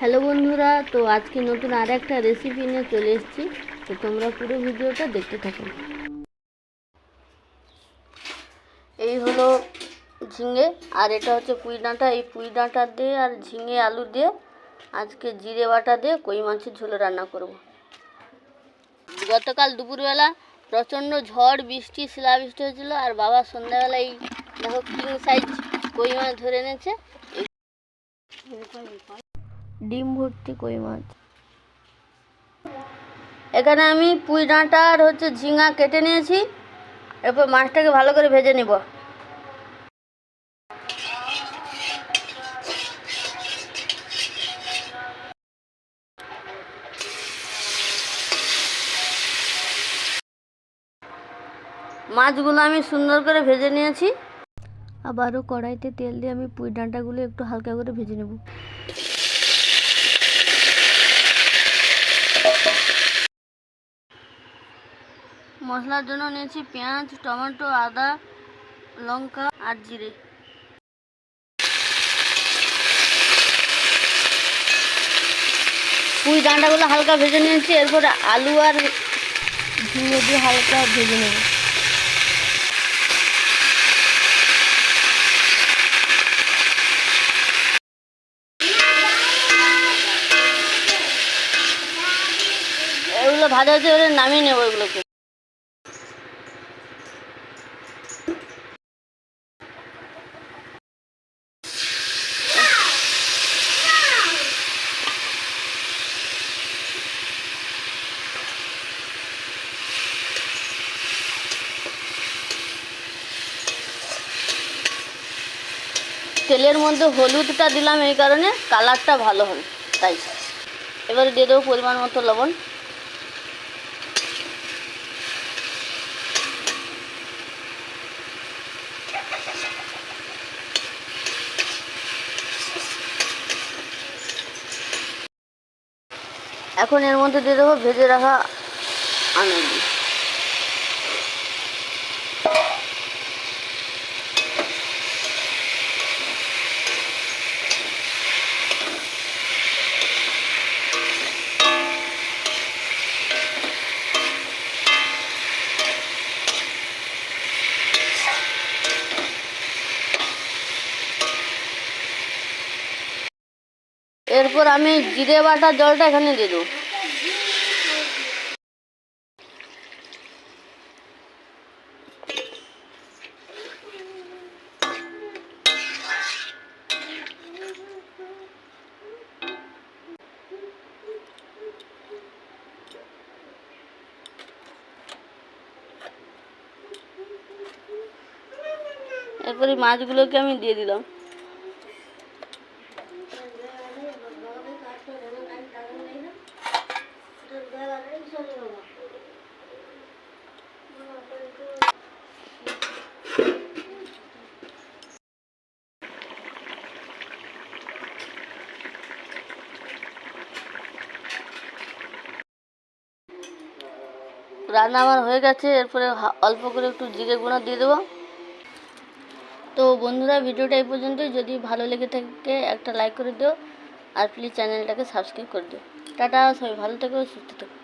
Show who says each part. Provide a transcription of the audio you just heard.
Speaker 1: Hello বন্ধুরা, তো আজকে নতুন আর একটা রেসিপি নিয়ে চলে এসেছি। তো তোমরা পুরো ভিডিওটা দেখতে থাকো। এই হলো ঝিঙে, আর এটা হচ্ছে পুঁই ডাঁটা। এই পুঁই ডাঁটা দিয়ে আর ঝিঙে আলু দিয়ে আজকে জিরে বাটা দিয়ে কই মাছের ঝোল রান্না করব। গতকাল দুপুরবেলা প্রচণ্ড ঝড়, বৃষ্টি, শিলাবৃষ্টি হয়েছিল, আর বাবা সন্ধ্যাবেলা এই, দেখো কিং সাইজ কই মাছ ধরে এনেছে ডিম ভর্তি কই মাছ? এখানে আমি পুঁই ডাঁটা আর হচ্ছে ঝিঙা কেটে নিয়েছি। এরপর মাছটাকে ভালো করে ভেজে নিব। মাছগুলো আমি সুন্দর করে ভেজে নিয়েছি। আবারও কড়াইতে তেল দিয়ে আমি পুঁই ডাঁটাগুলো একটু হালকা করে ভেজে নেব। মশলার জন্য নিয়েছি পেঁয়াজ, টমেটো, আদা, লঙ্কা আর জিরে। পুঁই ডাঁটাগুলো হালকা ভেজে নিয়েছি, এরপরে আলু আর ঝিঙে দিয়ে হালকা ভেজে নেব। এগুলো ভাজা হচ্ছে এবারে নামিয়ে নেব এগুলোকে। তেলের মধ্যে হলুদটা দিলাম এই কারণে, কালারটা ভালো হবে, তাই। এবারে দিয়ে দেবো পরিমাণ মতো লবণ। এখন এর মধ্যে দিয়ে দেবো ভেজে রাখা আনন্দ এরপর আমি জিরে বাটা জলটা এখানে দিয়ে দেবো। এরপরে মাছগুলোকে আমি দিয়ে দিলাম। রান্না আমার হয়ে গেছে, এরপরে অল্প করে একটু জিরে গুঁড়ো দিয়ে দেবো। তো বন্ধুরা, ভিডিওটা এই পর্যন্তই। যদি ভালো লেগে থাকে, একটা লাইক করে দিও। আর প্লিজ চ্যানেলটাকে সাবস্ক্রাইব করে দিও। টাটা, সবাই ভালো থেকো, সুস্থ থেকো।